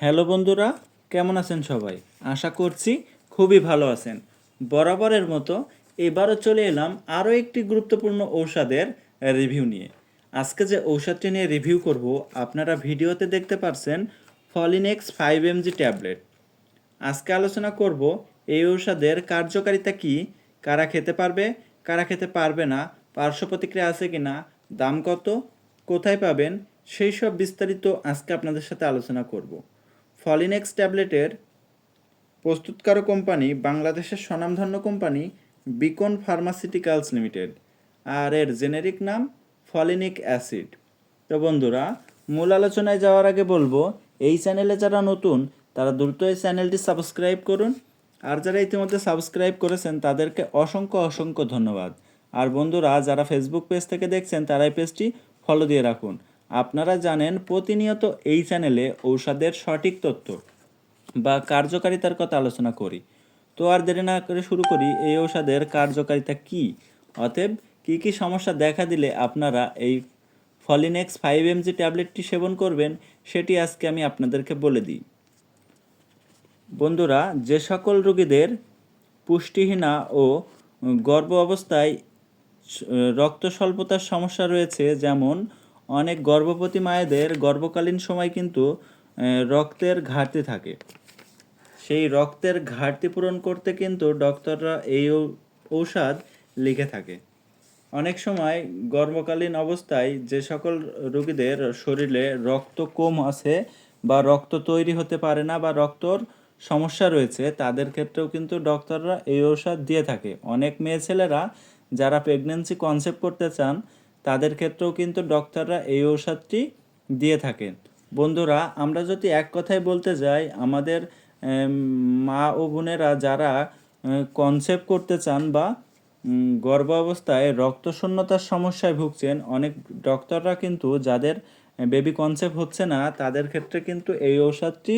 Hello বন্ধুরা, কেমন আছেন সবাই? আশা করছি খুবই ভালো আছেন। বরাবরের মতো এবারও চলে এলাম আরও একটি গুরুত্বপূর্ণ ঔষধের রিভিউ নিয়ে। আজকে যে ঔষধটি নিয়ে রিভিউ করব, আপনারা ভিডিওতে দেখতে পারছেন ফলিনেক্স ফাইভ এমজি ট্যাবলেট। আজকে আলোচনা করব এই ঔষধের কার্যকারিতা কি, কারা খেতে পারবে, কারা খেতে পারবে না, পার্শ্ব প্রতিক্রিয়া আছে কি না দাম কত, কোথায় পাবেন, সেই সব বিস্তারিত আজকে আপনাদের সাথে আলোচনা করব। ফলিনেক্স ট্যাবলেটের প্রস্তুতকারক কোম্পানি, বাংলাদেশের স্বনামধন্য কোম্পানি বিকন ফার্মাসিউটিক্যালস লিমিটেড আর এর জেনেরিক নাম ফলিনিক অ্যাসিড তো বন্ধুরা, মূল আলোচনায় যাওয়ার আগে বলব, এই চ্যানেলে যারা নতুন, তারা দ্রুত এই চ্যানেলটি সাবস্ক্রাইব করুন। আর যারা ইতিমধ্যে সাবস্ক্রাইব করেছেন, তাদেরকে অসংখ্য অসংখ্য ধন্যবাদ। আর বন্ধুরা, যারা ফেসবুক পেজ থেকে দেখছেন, তারা এই পেজটি ফলো দিয়ে রাখুন। আপনারা জানেন প্রতিনিয়ত এই চ্যানেলে ঔষধের সঠিক তথ্য বা কার্যকারিতার কথা আলোচনা করি। তো আর দেরি না করে শুরু করি, এই ঔষধের কার্যকারিতা কি? অতএব কি কি সমস্যা দেখা দিলে আপনারা এই ফলিনেক্স ফাইভ এমজি ট্যাবলেটটি সেবন করবেন, সেটি আজকে আমি আপনাদেরকে বলে দিই। বন্ধুরা, যে সকল রোগীদের পুষ্টিহীনা ও গর্ভ অবস্থায় রক্ত স্বল্পতার সমস্যা রয়েছে, যেমন অনেক গর্ভবতী মায়েদের গর্ভকালীন সময় কিন্তু রক্তের ঘাটতি থাকে। সেই রক্তের ঘাটতি পূরণ করতে কিন্তু ডক্টররা এই ঔষধ লিখে থাকে। অনেক সময় গর্ভকালীন অবস্থায় যে সকল রোগীদের শরীরে রক্ত কম আছে বা রক্ত তৈরি হতে পারে না বা রক্তর সমস্যা রয়েছে, তাদের ক্ষেত্রেও কিন্তু ডক্টররা এই ঔষধ দিয়ে থাকে। অনেক মেয়ে ছেলেরা যারা প্রেগনেন্সি কনসেপ্ট করতে চান তাদের ক্ষেত্রেও কিন্তু ডক্টররা এই ঔষধটি দিয়ে থাকেন। বন্ধুরা, আমরা যদি এক কথায় বলতে যাই, আমাদের মা ও বোনেরা যারা কনসেপ্ট করতে চান বা গর্ভ অবস্থায় রক্তশূন্যতার সমস্যায় ভুগছেন, অনেক ডক্টররা কিন্তু যাদের বেবি কনসেপ্ট হচ্ছে না, তাদের ক্ষেত্রে কিন্তু এই ঔষধটি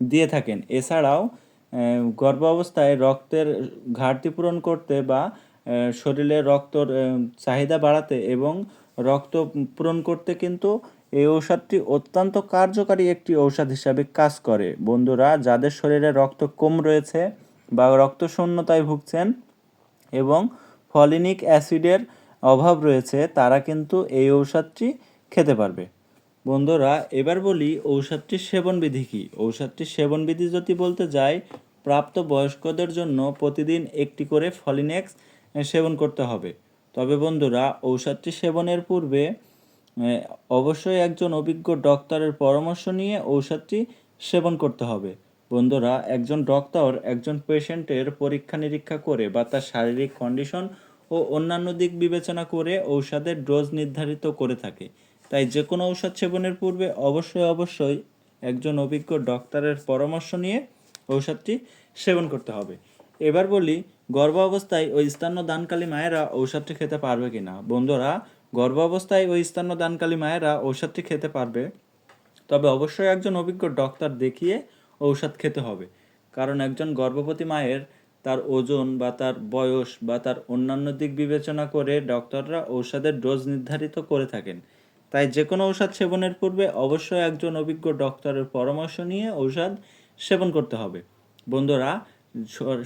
দিয়ে থাকেন। এছাড়াও গর্ভ অবস্থায় রক্তের ঘাটতি পূরণ করতে বা শরীরে রক্তর চাহিদা বাড়াতে এবং রক্ত পূরণ করতে কিন্তু এই ঔষধটি অত্যন্ত কার্যকারী একটি ঔষধ হিসাবে কাজ করে। বন্ধুরা, যাদের শরীরে রক্ত কম রয়েছে বা রক্ত শূন্যতায় ভুগছেন এবং ফলিনিক অ্যাসিডের অভাব রয়েছে, তারা কিন্তু এই ঔষধটি খেতে পারবে। বন্ধুরা, এবার বলি ঔষধটির সেবনবিধি কী? ঔষধটির সেবনবিধি যদি বলতে যাই, প্রাপ্ত বয়স্কদের জন্য প্রতিদিন একটি করে ফলিনেক্স সেবন করতে হবে। তবে বন্ধুরা, ঔষধটি সেবনের পূর্বে অবশ্যই একজন অভিজ্ঞ ডক্টরের পরামর্শ নিয়ে ঔষধটি সেবন করতে হবে। বন্ধুরা, একজন ডক্টর একজন পেশেন্টের পরীক্ষা নিরীক্ষা করে বা তার শারীরিক কন্ডিশন ও অন্যান্য দিক বিবেচনা করে ঔষধের ডোজ নির্ধারিত করে থাকে। তাই যে কোনো ঔষধ সেবনের পূর্বে অবশ্যই অবশ্যই একজন অভিজ্ঞ ডক্টরের পরামর্শ নিয়ে ঔষধটি সেবন করতে হবে। এবার বলি গর্ভ অবস্থায় ওই স্তন্য দানকালী মায়েরা ঔষধটি খেতে পারবে কিনা। বন্ধুরা গর্ভ অবস্থায় ওই স্তন্য দানকালী মায়েরা ঔষধটি খেতে পারবে। তবে অবশ্যই একজন অভিজ্ঞ ডক্টর দেখিয়ে ঔষধ খেতে হবে। কারণ একজন গর্ভবতী মায়ের তার ওজন বা তার বয়স বা তার অন্যান্য দিক বিবেচনা করে ডক্টররা ঔষধের ডোজ নির্ধারিত করে থাকেন। তাই যে কোনো ঔষধ সেবনের পূর্বে অবশ্যই একজন অভিজ্ঞ ডক্টরের পরামর্শ নিয়ে ঔষধ সেবন করতে হবে। বন্ধুরা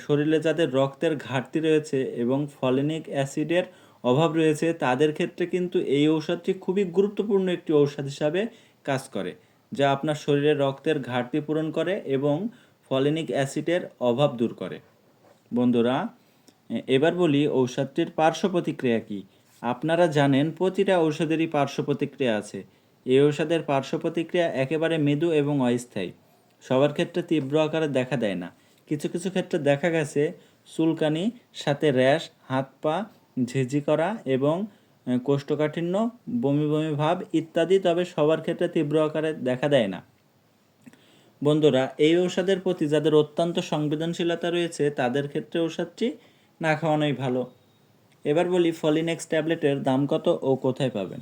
শরীরে যাদের রক্তের ঘাটতি রয়েছে এবং ফলিনিক অ্যাসিডের অভাব রয়েছে, তাদের ক্ষেত্রে কিন্তু এই ঔষধটি খুবই গুরুত্বপূর্ণ একটি ঔষধ হিসাবে কাজ করে, যা আপনার শরীরে রক্তের ঘাটতি পূরণ করে এবং ফলিনিক অ্যাসিডের অভাব দূর করে। বন্ধুরা এবার বলি ঔষধটির পার্শ্ব প্রতিক্রিয়া কী। আপনারা জানেন প্রতিটা ঔষধেরই পার্শ্ব প্রতিক্রিয়া আছে। এই ঔষধের পার্শ্ব প্রতিক্রিয়া একেবারে মৃদু এবং অস্থায়ী। সবার ক্ষেত্রে তীব্র আকারে দেখা দেয় না। কিছু কিছু ক্ষেত্রে দেখা গেছে চুলকানি, সাথে র্যাশ, হাত পা, ঝিঝি করা এবং কোষ্ঠকাঠিন্য, বমি বমি ভাব ইত্যাদি, তবে সবার ক্ষেত্রে তীব্র আকারে দেখা দেয় না। বন্ধুরা, এই ঔষধের প্রতি যাদের অত্যন্ত সংবেদনশীলতা রয়েছে, তাদের ক্ষেত্রে ঔষধটি না খাওয়ানোই ভালো। এবার বলি ফলিনেক্স ট্যাবলেটের দাম কত ও কোথায় পাবেন?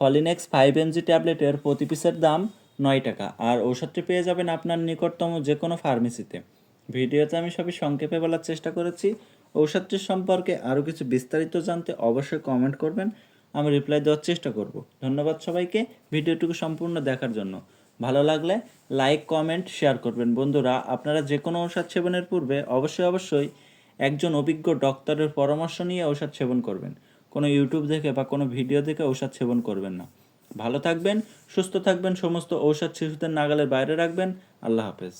ফলিনেক্স ফাইভ এমজি ট্যাবলেটের প্রতি পিসের দাম নয় টাকা। আর ঔষধটি পেয়ে যাবেন আপনার নিকটতম যে কোনো ফার্মেসিতে। ভিডিওতে আমি সবই সংক্ষেপে বলার চেষ্টা করেছি। ঔষধটির সম্পর্কে আরও কিছু বিস্তারিত জানতে অবশ্যই কমেন্ট করবেন। আমি রিপ্লাই দেওয়ার চেষ্টা করব। ধন্যবাদ সবাইকে ভিডিওটুকু সম্পূর্ণ দেখার জন্য। ভালো লাগলে লাইক কমেন্ট শেয়ার করবেন। বন্ধুরা, আপনারা যে কোনো ঔষধ সেবনের পূর্বে অবশ্যই অবশ্যই একজন অভিজ্ঞ ডক্টরের পরামর্শ নিয়ে ঔষধ সেবন করবেন। কোনো ইউটিউব দেখে বা কোনো ভিডিও দেখে ঔষধ সেবন করবেন না। ভালো থাকবেন, সুস্থ থাকবেন, সমস্ত ঔষধ শিশুদের নাগালের বাইরে রাখবেন। আল্লাহ হাফেজ।